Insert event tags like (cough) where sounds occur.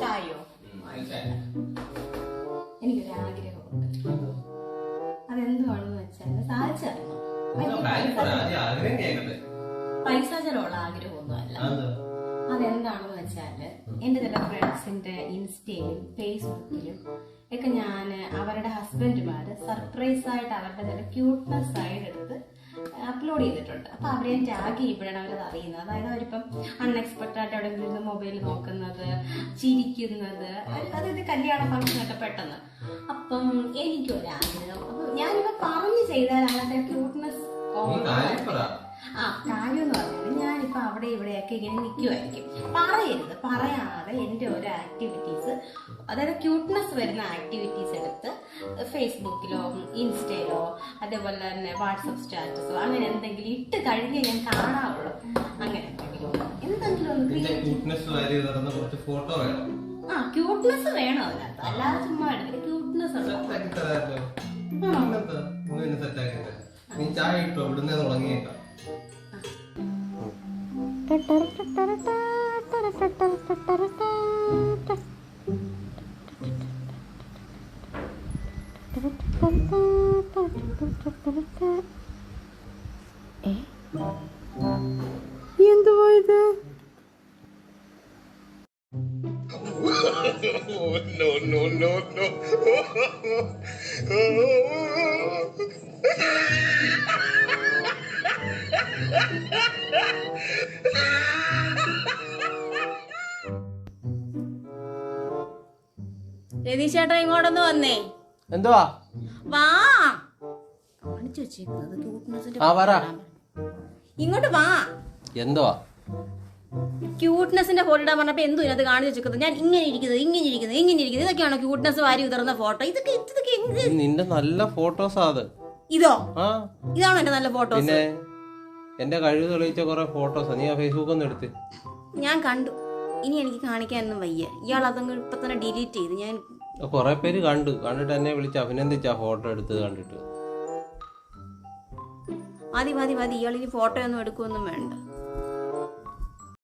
ചായയോ. എനിക്കൊരു ആഗ്രഹമുണ്ട്. അതെന്തുവാണെന്ന് വെച്ചാൽ സാധിച്ചു തരണം എന്നാ കാര്യം പറ, ആദ്യം ആഗ്രഹം കേക്കട്ടെ. പൈസ ചെലവുള്ള ആഗ്രഹമൊന്നുമല്ല. അതെന്താ? അതെന്താണെന്ന് വെച്ചാൽ എന്റെ ചില ഫ്രണ്ട്സിന്റെ ഇൻസ്റ്റയിലും ഫേസ്ബുക്കിലും ഒക്കെ ഞാൻ അവരുടെ ഹസ്ബൻഡുമാര് സർപ്രൈസ് ആയിട്ട് അവരുടെ ചില ക്യൂട്ട്നെസ് ആയിട്ട് എടുത്ത് അപ്ലോഡ് ചെയ്തിട്ടുണ്ട് അപ്പൊ അവരെ ടാഗ് ചെയ്യുമ്പോഴാണ് അവരത് അറിയുന്നത്. അതായത് അവരിപ്പം അൺഎക്സ്പെക്റ്റഡ് ആയിട്ട് അവിടെ ഇരുന്ന് മൊബൈൽ നോക്കുന്നത് ചിരിക്കുന്നത് അത് അതായത് കല്യാണ ഫംഗ്ഷൻ ഒക്കെ പെട്ടെന്ന്. അപ്പം എനിക്കൊരാഗ്രഹം. അപ്പൊ ഞാനിപ്പോ പറഞ്ഞു ചെയ്താൽ അങ്ങനത്തെ ക്യൂട്ട്നെസ് ആ കാര്യം എന്ന് പറഞ്ഞാൽ ഞാനിപ്പോ അവിടെ ഇവിടെയൊക്കെ ഇങ്ങനെ നിൽക്കുമായിരിക്കും പറയരുത്. പറയാതെ എന്റെ ഓരോ ആക്ടിവിറ്റീസ് അതായത് ക്യൂട്ട്നെസ് വരുന്ന ആക്ടിവിറ്റീസ് എടുത്ത് ഫേസ്ബുക്കിലോ ഇൻസ്റ്റയിലോ അതേപോലെ തന്നെ വാട്സപ്പ് സ്റ്റാറ്റസോ അങ്ങനെ എന്തെങ്കിലും ഇട്ട് കഴിഞ്ഞേ ഞാൻ കാണാറുള്ളു. അങ്ങനെ എന്തെങ്കിലും ഒന്ന് ഫോട്ടോ വേണം. ആ ക്യൂട്ട്നെസ് വേണം അതിനകത്ത്. അല്ലാതെ ചുമ്മാ ക്യൂട്ട്നെസ് ഉള്ള ചായ ഇട്ടോ ഇവിടുന്ന് തുടങ്ങിയേക്കാം എന്തുവാ ഇത് (laughs) രതീഷ് ചേട്ടാ ഇങ്ങോട്ടൊന്ന് വന്നേ. എന്തുവാ? വാ. കാണിച്ചു വെച്ചേക്കുന്നത് ക്യൂട്ട്നെസിന്റെ ആ പറ ഇങ്ങോട്ട് വാ. എന്തുവാ? ക്യൂട്ട്നെസിന്റെ ഫോട്ടോ ഇടാൻ പറഞ്ഞപ്പോ എന്തോ ഇതിനകത്ത് കാണിച്ചു വെച്ചേക്കുന്നത് ഞാൻ ഇങ്ങനെ ഇരിക്കുന്നത് ഇങ്ങനെ ഇരിക്കുന്നത് ഇങ്ങനെ ഇരിക്കുന്നത്. ഇതൊക്കെയാണോ ക്യൂട്ട്നെസ് വാരി ഉതർന്ന ഫോട്ടോ ഇതൊക്കെ ഇതൊക്കെ എന്ത്? ഇത് നിന്റെ നല്ല ഫോട്ടോസ് അത്. ഇതോ? ഇതാണോ എന്റെ നല്ല ഫോട്ടോസ് പിന്നെ എന്റെ കഴിവ് തെളിയിച്ച കുറെ ഫോട്ടോസ് നീ ആ ഫേസ്ബുക്ക് ഒന്ന് എടുത്ത്. ഞാൻ കണ്ടു. ഇനി എനിക്ക് കാണിക്കാനൊന്നും വയ്യ. ഇയാൾ അതങ്ങ് ഇപ്പൊ തന്നെ ഡിലീറ്റ് ചെയ്ത്. ഞാൻ കുറെ പേര് കണ്ടു. കണ്ടിട്ട് എന്നെ വിളിച്ച് അഭിനന്ദിച്ച ഫോട്ടോ എടുത്തത് കണ്ടിട്ട്. മതി മതി മതി. ഇയാളിനി ഫോട്ടോ ഒന്നും വേണ്ട.